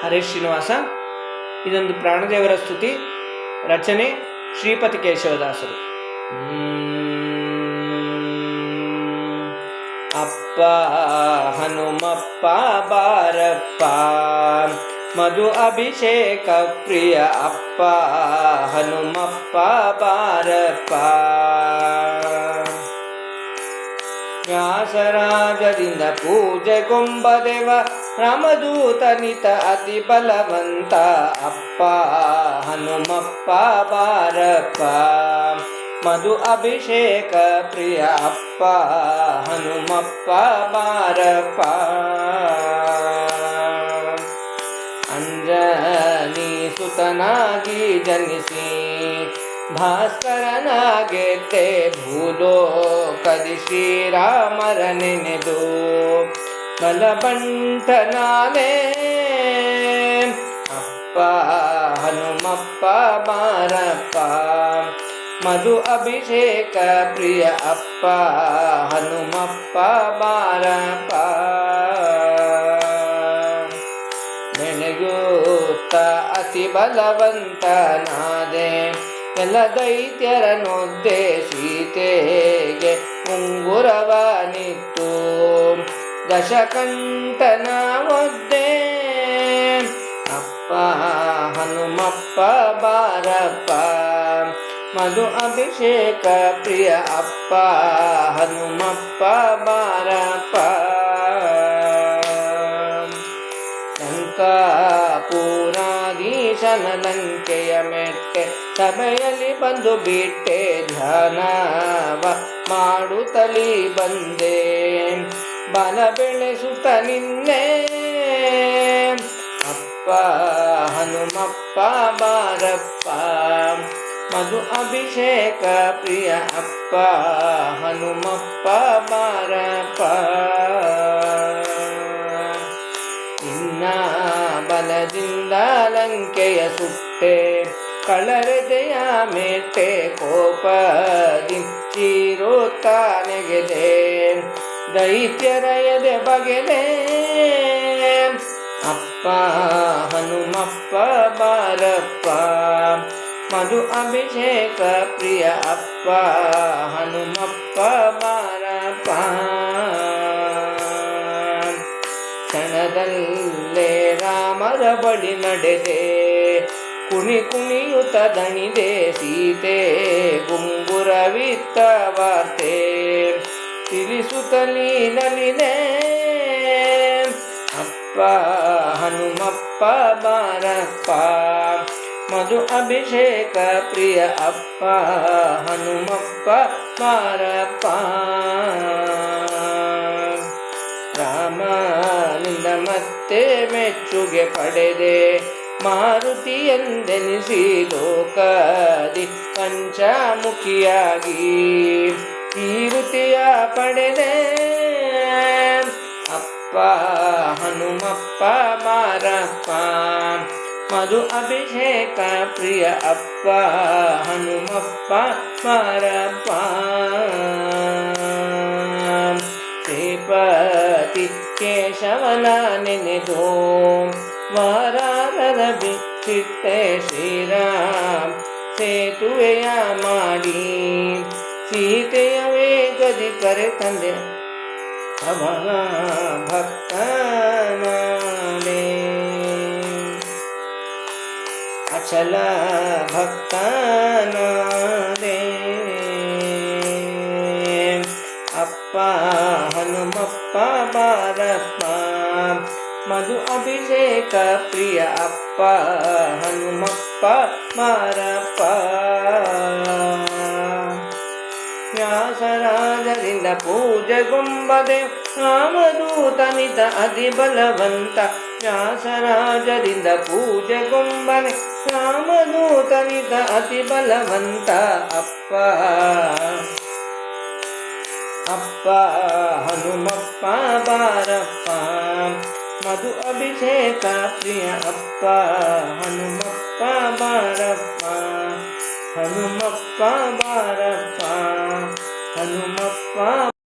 ಹರೇಶ್ ಶ್ರೀನಿವಾಸ ಇದೊಂದು ಪ್ರಾಣದೇವರ ಸ್ತುತಿ ರಚನೆ ಶ್ರೀಪತಿ ಕೇಶವದಾಸರು ಅಪ್ಪ ಹನುಮಪ್ಪ ಬಾರಪ್ಪ ಮಧು ಅಭಿಷೇಕ ಪ್ರಿಯ ಅಪ್ಪ ಹನುಮಪ್ಪ ಬಾರಪ್ಪ ವ್ಯಾಸರಾಜದಿಂದ ಪೂಜೆಗೊಂಬದೇವ ರಾಮದೂತನಿತ ಅತಿ ಬಲವಂತ ಅಪ್ಪ, ಹನುಮಪ್ಪ, ಬಾರಪ್ಪ. ಮಧು ಅಭಿಷೇಕ ಪ್ರಿಯ ಅಪ್ಪ, ಹನುಮಪ್ಪ, ಬಾರಪ್ಪ. ಅಂಜನಿ ಸುತನಾಗಿ ಜನಿಸಿ ಭಾಸ್ಕರನಾಗೆತ್ತೆ ಭೂಲೋಕದಿ ಶ್ರೀರಾಮರ ನೆನೆದು. ಬಲಬಂಟನಾನೇ ಅಪ್ಪ, ಹನುಮಪ್ಪ, ಮಾರಪ್ಪ. ಮಧು ಅಭಿಷೇಕ ಪ್ರಿಯ ಅಪ್ಪ, ಹನುಮಪ್ಪ, ಮಾರಪ್ಪ. ನೆನೆಯೂತ್ತ ಅತಿ ಬಲವಂತನಾದೆ ಎಲ್ಲ ದೈತ್ಯರ ನೊದ್ದೆ ಸೀತೆಗೆ. ಉಂಗುರವ ನಿತ್ತು ದಶಕಂಠನ ಒದ್ದೆ ಅಪ್ಪ, ಹನುಮಪ್ಪ, ಬಾರಪ್ಪ, ಮಧು ಅಭಿಷೇಕ ಪ್ರಿಯ ಅಪ್ಪ, ಹನುಮಪ್ಪ, ಬಾರಪ್ಪ. ಲಂಕಾಪುರಾಧೀಶನ ಲಂಕೆಯ ಮೆಟ್ಟೆ, ಸಭೆಯಲ್ಲಿ ಬಂದು ಬಿಟ್ಟೆ ಧ್ಯಾನವ ಮಾಡುತ್ತಲಿ ಬಂದೆ. ಬಲ ಬೆಳೆಸುತ್ತ ನಿನ್ನೆ. ಅಪ್ಪ, ಹನುಮಪ್ಪ, ಬಾರಪ್ಪ, ಮಧು ಅಭಿಷೇಕ ಪ್ರಿಯ ಅಪ್ಪ, ಹನುಮಪ್ಪ, ಬಾರಪ್ಪ. ಇನ್ನ ಬಲದಿಂದ ಲಂಕೆಯ ಸುಟ್ಟೆ, ಕಳರೆದೆಯ ಮೇಟೆ ಕೋಪದಿ ಚೀರುತ್ತಾನೆಗೆದೆ ದೈತ್ಯರ ಎದೆ ಬಗೆದೆ. ಅಪ್ಪ, ಹನುಮಪ್ಪ, ಬಾರಪ್ಪ, ಮಧು ಅಭಿಷೇಕ ಪ್ರಿಯ ಅಪ್ಪ, ಹನುಮಪ್ಪ, ಬಾರಪ್ಪ. ಕ್ಷಣದಲ್ಲೇ ರಾಮರ ಬಳಿ ನಡೆದೆ. ಕುಣಿ ಕುಣಿಯುತ ದಣಿದೆ ಸೀತೆ, ಗುಂಗುರವಿತ್ತ ವಾರ್ತೆ. ತಿಳಿಸುತ್ತಲೀ ನಲಿದೆ ಅಪ್ಪ, ಹನುಮಪ್ಪ, ಬಾರಪ್ಪ. ಮಧು ಅಭಿಷೇಕ ಪ್ರಿಯ ಅಪ್ಪ, ಹನುಮಪ್ಪ, ಬಾರಪ್ಪ. ರಾಮನಿಂದ ಮತ್ತೆ ಮೆಚ್ಚುಗೆ ಪಡೆದೆ. ಮಾರುತಿ ಎಂದೆನಿಸಿ ಲೋಕದಿ ಪಂಚಮುಖಿಯಾಗಿ. ಕೀರುತಿಯ ಪಡೆದೆ. ಅಪ್ಪ, ಹನುಮಪ್ಪ, ಮಾರಪ್ಪ, ಮಧು ಅಭಿಷೇಕ, ಪ್ರಿಯ ಅಪ್ಪ, ಹನುಮಪ್ಪ, ಮಾರಪ್ಪ. ಶ್ರೀಪತಿ ಕೇಶವನ ನೆನೆದು ವಾರಾರದ ಬಿಚ್ಚಿಟ್ಟೆ ಶ್ರೀರಾಮ್ ಸೇತುವೆಯ ಮಾಡಿ. ಸೀತೆಯ ವೇಗದಿ ಕರೆ ತಂದೆ ಅವನ ಭಕ್ತನಾದೆ ಅಚಲ ಭಕ್ತನಾದೆ ಅಪ್ಪ ಹನುಮಪ್ಪ ಬಾರಪ್ಪ ಮಧು ಅಭಿಷೇಕ ಪ್ರಿಯ ಅಪ್ಪ ಹನುಮಪ್ಪ ಬಾರಪ್ಪ ಪೂಜೆಗೊಂಬದೆ ರಾಮದೂತನಿತ ಅತಿ ಬಲವಂತ ವ್ಯಾಸರಾಜರಿಂದ ಪೂಜೆಗೊಂಬನೆ ರಾಮದೂತನಿತ ಅತಿ ಬಲವಂತ ಅಪ್ಪ. ಅಪ್ಪ, ಹನುಮಪ್ಪ, ಬಾರಪ್ಪ, ಮಧು ಅಭಿಷೇಕ ಪ್ರಿಯ ಅಪ್ಪ, ಹನುಮಪ್ಪ, ಬಾರಪ್ಪ ಹನುಮಪ್ಪ, ಬಾರಪ್ಪ. ಹನುಮಪ್ಪ